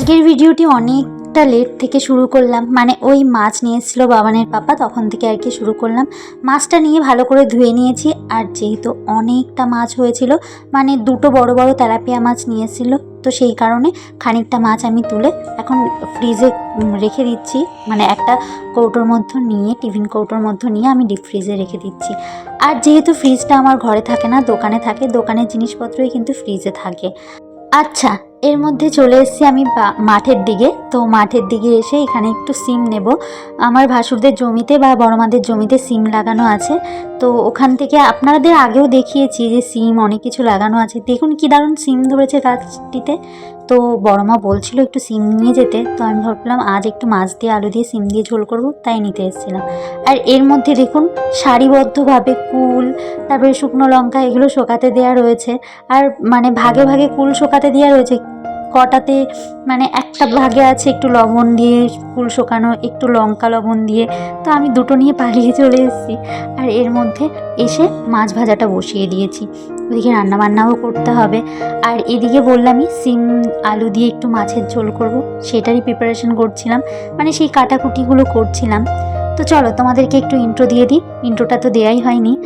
আজকের ভিডিওটি অনেকটা লেট থেকে শুরু করলাম। মানে ওই মাছ নিয়ে এসেছিল বাবানের পাপা, তখন থেকে আর কি শুরু করলাম। মাছটা নিয়ে ভালো করে ধুয়ে নিয়েছি, আর যেহেতু অনেকটা মাছ হয়েছিল মানে দুটো বড় বড় তেলাপিয়া মাছ নিয়ে এসেছিল তো সেই কারণে খানিকটা মাছ আমি তুলে এখন ফ্রিজে রেখে দিচ্ছি। মানে একটা কৌটোর মধ্যে নিয়ে, টিফিন কৌটোর মধ্যে নিয়ে আমি ডিপ ফ্রিজে রেখে দিচ্ছি। আর যেহেতু ফ্রিজটা আমার ঘরে থাকে না, দোকানে থাকে, দোকানের জিনিসপত্রই কিন্তু ফ্রিজে থাকে। আচ্ছা এর মধ্যে চলে এসেছি আমি মাঠের দিকে। তো মাঠের দিকে এসে এখানে একটু সিম নেব। আমার ভাসুরদের জমিতে বা বড়মাদের জমিতে সিম লাগানো আছে। তো ওখান থেকে আপনাদের আগেও দেখিয়েছি যে সিম, অনেক কিছু লাগানো আছে। দেখুন কি দারুণ সিম ধরেছে গাছটিতে। তো বড়মা বলছিল একটু সিম নিয়ে যেতে। তো আমি ভাবলাম, আজ একটু মাছ দিয়ে আলু দিয়ে সিম দিয়ে ঝোল করব, তাই নিতে এসেছিলাম। আর এর মধ্যে দেখুন, সারিবদ্ধভাবে কুল, তারপরে শুকনো লঙ্কা, এগুলো শোকাতে দেওয়া রয়েছে। আর মানে ভাগে ভাগে কুল শোকাতে দেওয়া রয়েছে। কটাতে মানে একটা ভাগে আছে একটু লবণ দিয়ে ফুল শোকানো একটু লঙ্কা লবণ দিয়ে। তো আমি দুটো নিয়ে পালিয়ে চলে এসেছি। আর এর মধ্যে এসে মাছ ভাজাটা বসিয়ে দিয়েছি। ওদিকে রান্না বান্নাও করতে হবে। আর এদিকে বললামই সিম আলু দিয়ে একটু মাছের ঝোল করব। সেটারই প্রিপারেশন করছিলাম। মানে সেই কাটাকুটিগুলো করছিলাম। তো চলো তোমাদেরকে একটু ইন্ট্রো দিয়ে দিই। ইন্ট্রোটা তো দেয়াই হয়নি।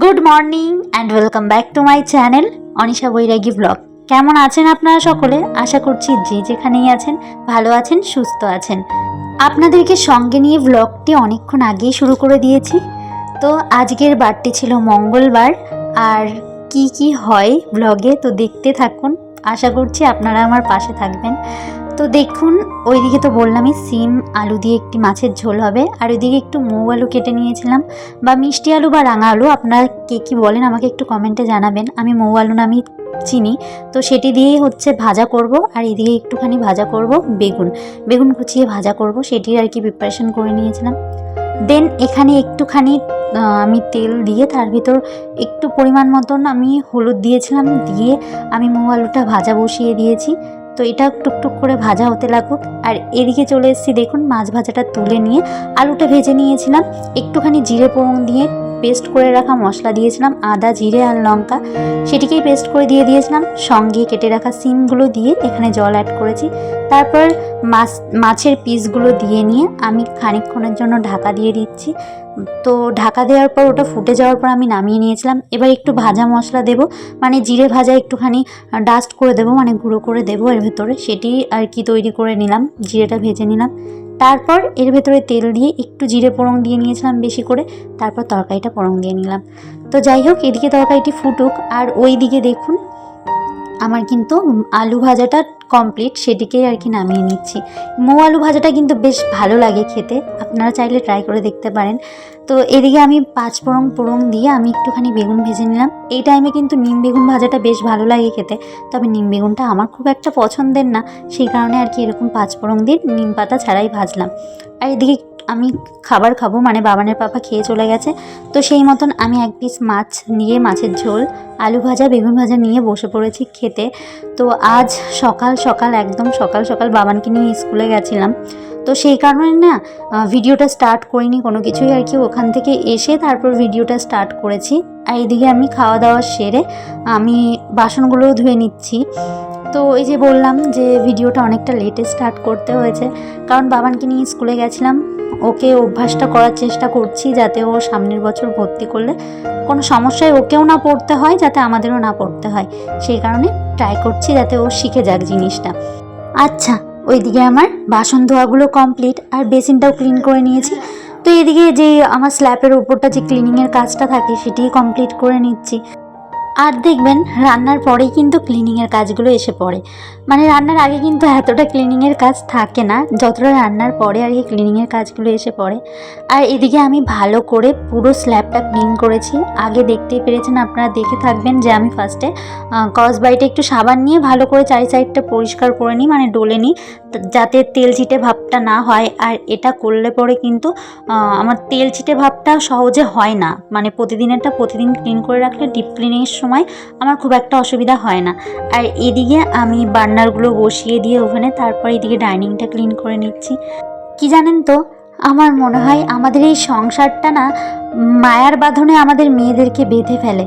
Good morning and welcome back to my channel Anisha Bairagi vlog কেমন আছেন আপনারা সকলে? আশা করছি যে যেখানেই আছেন, ভালো আছেন, সুস্থ আছেন। আপনাদেরকে সঙ্গে নিয়ে ব্লগটি অনেকক্ষণ আগেই শুরু করে দিয়েছি। তো আজকের বারটি ছিল মঙ্গলবার। আর কি কি হয় ব্লগে তো দেখতে থাকুন। আশা করছি আপনারা আমার পাশে থাকবেন। তো দেখুন, ওইদিকে তো বললামই সিম, আলু দিয়ে একটি মাছের ঝোল হবে। আর ওইদিকে একটু মৌ আলু কেটে নিয়েছিলাম। বা মিষ্টি আলু বা রাঙা আলু, আপনারা কে কী বলেন আমাকে একটু কমেন্টে জানাবেন। আমি মৌ আলু নামই চিনি, তো সেটি দিয়েই হচ্ছে ভাজা করব। আর এদিকে একটুখানি ভাজা করব বেগুন। বেগুন কুচিয়ে ভাজা করব, সেটির আর কি প্রিপারেশন করে নিয়েছিলাম। দেন এখানে একটুখানি আমি তেল দিয়ে তার ভিতর একটু পরিমাণ মতন আমি হলুদ দিয়েছিলাম। দিয়ে আমি মৌ আলুটা ভাজা বসিয়ে দিয়েছি। তো এটা টুকটুক করে ভাজা হতে লাগুক। আর এদিকে চলে এসেছি, দেখুন, মাছ ভাজাটা তুলে নিয়ে আলুটা ভেজে নিয়েছিলাম। একটুখানি জিরে পোড়ন দিয়ে পেস্ট করে রাখা মশলা দিয়েছিলাম, আদা, জিরে আর লঙ্কা। সেটিকেই পেস্ট করে দিয়ে দিয়েছিলাম। সঙ্গে কেটে রাখা সিমগুলো দিয়ে এখানে জল অ্যাড করেছি। তারপর মাছ, মাছের পিসগুলো দিয়ে নিয়ে আমি খানিকক্ষণের জন্য ঢাকা দিয়ে দিচ্ছি। তো ঢাকা দেওয়ার পর ওটা ফুটে যাওয়ার পর আমি নামিয়ে নিয়েছিলাম। এবার একটু ভাজা মশলা দেব মানে জিরে ভাজা একটুখানি ডাস্ট করে দেবো মানে গুঁড়ো করে দেবো এর ভেতরে। সেটি আর কি তৈরি করে নিলাম, জিরেটা ভেজে নিলাম। তারপর এর ভেতরে তেল দিয়ে একটু জিরে পোড়ং দিয়ে নিয়েছিলাম বেশি করে, তারপর তরকারিটা পোড়ং দিয়ে নিলাম। তো যাই হোক, এদিকে তরকারিটি ফুটুক, আর ওই দিকে দেখুন, আমার কিন্তু আলু ভাজাটা কমপ্লিট সেটিকেই আর কি নামিয়ে নিচ্ছি। মৌ আলু ভাজাটা কিন্তু বেশ ভালো লাগে খেতে, আপনারা চাইলে ট্রাই করে দেখতে পারেন। তো এদিকে আমি পাঁচ ফোড়ং পোড়ং দিয়ে আমি একটুখানি বেগুন ভেজে নিলাম। এই টাইমে কিন্তু নিম বেগুন ভাজাটা বেশ ভালো লাগে খেতে। তবে নিম বেগুনটা আমার খুব একটা পছন্দের না। সেই কারণে আর কি এরকম পাঁচ ফোড়ং দিয়ে নিম পাতা ছাড়াই ভাজলাম। আর এদিকে আমি খাবার খাব মানে বাবানের পাপা খেয়ে চলে গেছে। তো সেই মতন আমি এক পিস মাছ নিয়ে, মাছের ঝোল, আলু ভাজা, বেগুন ভাজা নিয়ে বসে পড়েছি খেতে। তো আজ সকাল সকাল, একদম সকাল সকাল বাবানকে নিয়ে স্কুলে গেছিলাম। তো সেই কারণে না ভিডিওটা স্টার্ট করিনি, কোনো কিছুই আর কি। ওখান থেকে এসে তারপর ভিডিওটা স্টার্ট করেছি। আর এদিকে আমি খাওয়া দাওয়া সেরে আমি বাসনগুলোও ধুয়ে নিচ্ছি। তো এই যে বললাম যে, ভিডিওটা অনেকটা লেটে স্টার্ট করতে হয়েছে। কারণ বাবানকে নিয়ে স্কুলে গেছিলাম। ওকে অভ্যাসটা করার চেষ্টা করছি যাতে ও সামনের বছর ভর্তি করলে কোনো সমস্যায় ওকেও না পড়তে হয়, যাতে আমাদেরও না পড়তে হয়। সেই কারণে ট্রাই করছি যাতে ও শিখে যাক জিনিসটা। আচ্ছা ওইদিকে আমার বাসন ধোয়াগুলো কমপ্লিট আর বেসিনটাও ক্লিন করে নিয়েছি। তো এদিকে যে আমার স্ল্যাপের উপরটা যে ক্লিনিংয়ের কাজটা থাকে সেটি কমপ্লিট করে নিচ্ছি। আর দেখবেন, রান্নার পরেই কিন্তু ক্লিনিংয়ের কাজগুলো এসে পড়ে। মানে রান্নার আগে কিন্তু এতটা ক্লিনিংয়ের কাজ থাকে না, যতটা রান্নার পরে আর কি ক্লিনিংয়ের কাজগুলো এসে পড়ে। আর এদিকে আমি ভালো করে পুরো স্ল্যাবটা ক্লিন করেছি। আগে দেখতেই পেরেছেন, আপনারা দেখে থাকবেন যে আমি ফার্স্টে কসবাইটে একটু সাবান নিয়ে ভালো করে চারি সাইডটা পরিষ্কার করে নিই মানে ডলে নিই যাতে তেল চিটে ভাবটা না হয়। আর এটা করলে পরে কিন্তু আমার তেল চিটে ভাবটা সহজে হয় না। মানে প্রতিদিনেরটা প্রতিদিন ক্লিন করে রাখলে ডিপ ক্লিনিংয়ের সময় আমার খুব একটা অসুবিধা হয় না। আর এদিকে আমি বার্নারগুলো বসিয়ে দিয়ে ওভেনে তারপর এদিকে ডাইনিংটা ক্লিন করে নিচ্ছি। কি জানেন তো আমার মনে হয়। আমাদের এই সংসারটা না মায়ার বাঁধনে আমাদের মেয়েদেরকে বেঁধে ফেলে।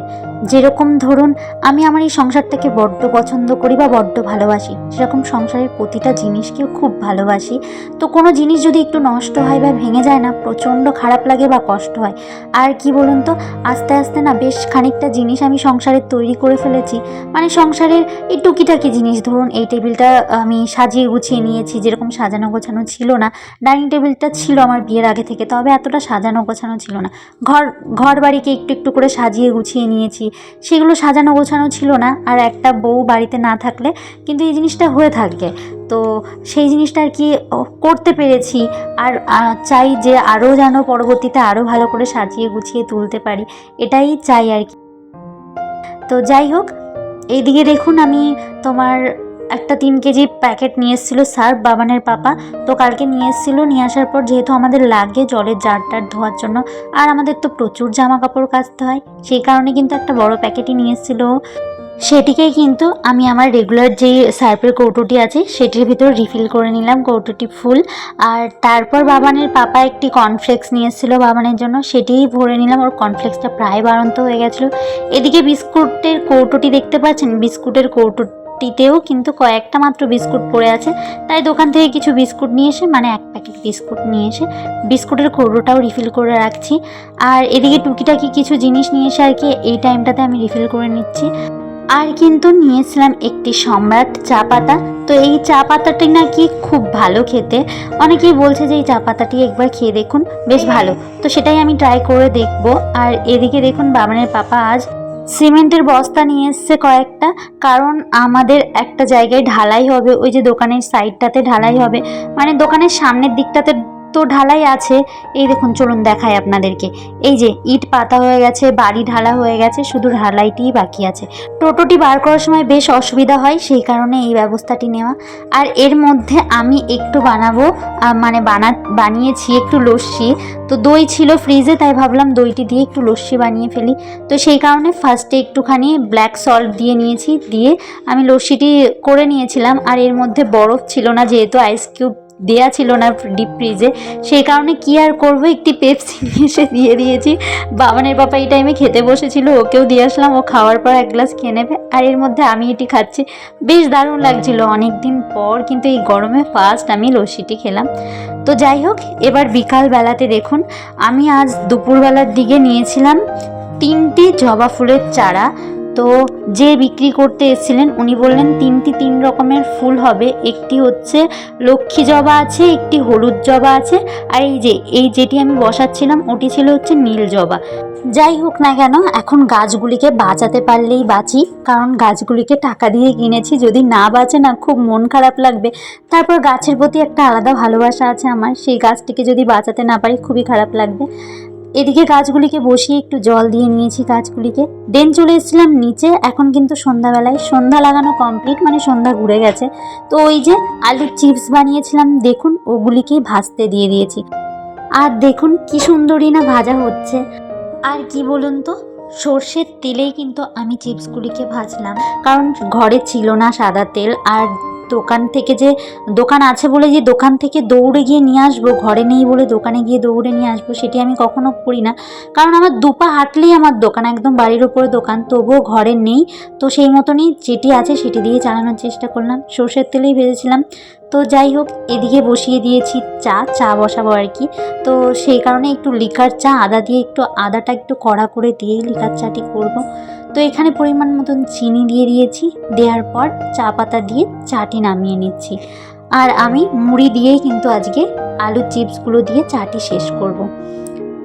যেরকম ধরুন, আমি আমার এই সংসারটাকে বড্ড পছন্দ করি বা বড্ড ভালোবাসি। সেরকম সংসারের প্রতিটা জিনিসকেও খুব ভালোবাসি। তো কোনো জিনিস যদি একটু নষ্ট হয় বা ভেঙে যায় না, প্রচণ্ড খারাপ লাগে বা কষ্ট হয়, আর কি বলুন তো? আস্তে আস্তে না বেশ খানিকটা জিনিস আমি সংসারের তৈরি করে ফেলেছি। মানে সংসারের এই টুকিটাকি জিনিস, ধরুন এই টেবিলটা আমি সাজিয়ে গুছিয়ে নিয়েছি, যেরকম সাজানো গোছানো ছিল না, ডাইনিং টেবিলটা ছিল আমার বিয়ের আগে থেকে, তবে এতটা সাজানো গোছানো ছিল না। ঘর ঘর বাড়িকে একটু একটু করে সাজিয়ে গুছিয়ে নিয়েছি সেগুলো সাজানো গোছানো ছিল না, আর একটা বউ বাড়িতে না থাকলে কিন্তু এই জিনিসটা হয়ে থাকে। তো সেই জিনিসটা আর কি করতে পেরেছি। আর চাই যে আরও যেন পরবর্তীতে আরও ভালো করে সাজিয়ে গুছিয়ে তুলতে পারি, এটাই চাই আর কি। তো যাই হোক, এইদিকে দেখুন আমি তোমার একটা তিন কেজি প্যাকেট নিয়ে এসেছিল সার্ফ বাবানের পাপা। তো কালকে নিয়ে এসেছিল, নিয়ে আসার পর যেহেতু আমাদের লাগে জলের জার টার ধোয়ার জন্য, আর আমাদের তো প্রচুর জামা কাপড় কাচতে হয়, সেই কারণে কিন্তু একটা বড় প্যাকেটই নিয়ে এসেছিল। সেটিকেই কিন্তু আমি আমার রেগুলার যেই সার্ফের কৌটোটি আছে, সেটির ভিতর রিফিল করে নিলাম কৌটোটি ফুল। আর তারপর বাবানের পাপা একটি কর্নফ্লেক্স নিয়ে এসেছিল বাবানের জন্য, সেটিই ভরে নিলাম। ওর কর্নফ্লেক্সটা প্রায় বাড়ন্ত হয়ে গেছিল। এদিকে বিস্কুটের কৌটোটি দেখতে পাচ্ছেন? বিস্কুটের কৌটোটিতেও কিন্তু কয়েকটা মাত্র বিস্কুট পড়ে আছে। তাই দোকান থেকে কিছু বিস্কুট নিয়ে এসে মানে এক প্যাকেট বিস্কুট নিয়ে এসে, বিস্কুটের কৌটোটাও রিফিল করে রাখছি। আর এদিকে টুকিটাকি কিছু জিনিস নিয়ে এসে আর কি, এই টাইমটাতে আমি রিফিল করে নিচ্ছি। আর কিন্তু নিয়েছিলাম একটি সম্রাট চা পাতা। তো এই চা পাতাটি নাকি খুব ভালো খেতে। অনেকেই বলছে যে এই চা পাতাটি একবার খেয়ে দেখুন, বেশ ভালো। তো সেটাই আমি ট্রাই করে দেখব। আর এদিকে দেখুন বাবানের পাপা আজ সিমেন্টের বস্তা নিয়ে এসছে কয়েকটা কারণ আমাদের একটা জায়গায় ঢালাই হবে ওই যে দোকানের সাইডটাতে ঢালাই হবে। মানে দোকানের সামনের দিকটাতে তো ঢালাই আছে? এই দেখুন, চলুন দেখায় আপনাদেরকে। এই যে, ইট পাতা হয়ে গেছে, বাড়ি ঢালা হয়ে গেছে, শুধু ঢালাইটিই বাকি আছে। টোটোটি বার করার সময় বেশ অসুবিধা হয়, সেই কারণে এই ব্যবস্থাটি নেওয়া। আর এর মধ্যে আমি একটু বানাবো মানে বানা, বানিয়েছি একটু লস্যি। তো দই ছিল ফ্রিজে, তাই ভাবলাম দইটি দিয়ে একটু লস্যি বানিয়ে ফেলি। তো সেই কারণে ফার্স্টে একটুখানি ব্ল্যাক সল্ট দিয়ে নিয়েছি, দিয়ে আমি লস্যিটি করে নিয়েছিলাম। আর এর মধ্যে বরফ ছিল না, যেহেতু আইস কিউব দেয়া ছিল না ডিপ ফ্রিজে সেই কারণে কি আর করব? একটি পেপসি নিয়ে এসে দিয়ে দিয়েছি। বাবানের পাপা এই টাইমে খেতে বসেছিল ওকেও দিয়ে আসলাম। ও খাওয়ার পর এক গ্লাস খেয়ে নেবে। আর এর মধ্যে আমি এটি খাচ্ছি। বেশ দারুণ লাগছিল। অনেক দিন পর কিন্তু এই গরমে ফার্স্ট আমি লস্যিটি খেলাম। তো যাই হোক এবার বিকাল বেলাতে দেখুন আমি আজ দুপুরবেলার দিকে নিয়েছিলাম তিনটি জবা ফুলের চারা। তো যে বিক্রি করতে এসেছিলেন, উনি বললেন, তিনটি তিন রকমের ফুল হবে। একটি হচ্ছে লক্ষ্মী জবা আছে, একটি হলুদ জবা আছে। আর এই যে, এই যেটি আমি বসাচ্ছিলাম, ওটি ছিল হচ্ছে নীল জবা। যাই হোক না কেন, এখন গাছগুলিকে বাঁচাতে পারলেই বাঁচি, কারণ গাছগুলিকে টাকা দিয়ে কিনেছি। যদি না বাঁচে না, খুব মন খারাপ লাগবে। তারপর গাছের প্রতি একটা আলাদা ভালোবাসা আছে আমার। সেই গাছটিকে যদি বাঁচাতে না পারি, খুবই খারাপ লাগবে। এদিকে গাছগুলিকে বসিয়ে একটু জল দিয়ে নিয়েছি গাছগুলিকে। দেন চলে এসেছিলাম নিচে। এখন কিন্তু সন্ধ্যাবেলায়। সন্ধ্যা লাগানো কমপ্লিট মানে সন্ধ্যা ঘুরে গেছে। তো ওই যে আলুর চিপস বানিয়েছিলাম, দেখুন, ওগুলিকেই ভাজতে দিয়ে দিয়েছি। আর দেখুন, কি সুন্দরই না ভাজা হচ্ছে। আর কি বলুন তো, সর্ষের তেলেই কিন্তু আমি চিপসগুলিকে ভাজলাম। কারণ ঘরে ছিল না সাদা তেল, আর দোকান থেকে যে দোকান আছে বলে যে দোকান থেকে দৌড়ে গিয়ে নিয়ে আসব, ঘরে নেই বলে দোকানে গিয়ে দৌড়ে নিয়ে আসব, সেটি আমি কখনো করি না। কারণ আমার দুপা হাঁটলেই আমার দোকান একদম বাড়ির ওপরে দোকান, তবুও ঘরে নেই। তো সেই মতনই যেটি আছে সেটি দিয়ে চালানোর চেষ্টা করলাম। সর্ষের তেলেই ভেজেছিলাম। তো যাই হোক, এদিকে বসিয়ে দিয়েছি চা চা বসাবো আর কি। তো সেই কারণে একটু লিকার চা, আদা দিয়ে একটু আদাটা একটু কড়া করে দিয়েই লিকার চাটি করব। তো এখানে পরিমাণ মতন চিনি দিয়ে দিয়েছি। দেওয়ার পর চা পাতা দিয়ে চাটি নামিয়ে নিচ্ছি। আর আমি মুড়ি দিয়েই কিন্তু আজকে আলুর চিপসগুলো দিয়ে চাটি শেষ করব।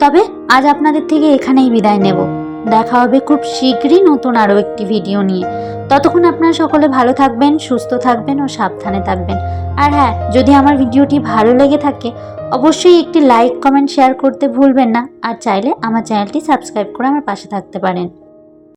তবে আজ আপনাদের থেকে এখানেই বিদায় নেব। দেখা হবে খুব শীঘ্রই নতুন আরও একটি ভিডিও নিয়ে। ততক্ষণ আপনারা সকলে ভালো থাকবেন, সুস্থ থাকবেন ও সাবধানে থাকবেন। আর হ্যাঁ যদি আমার ভিডিওটি ভালো লেগে থাকে, অবশ্যই একটি লাইক, কমেন্ট, শেয়ার করতে ভুলবেন না। আর চাইলে আমার চ্যানেলটি সাবস্ক্রাইব করে আমার পাশে থাকতে পারেন।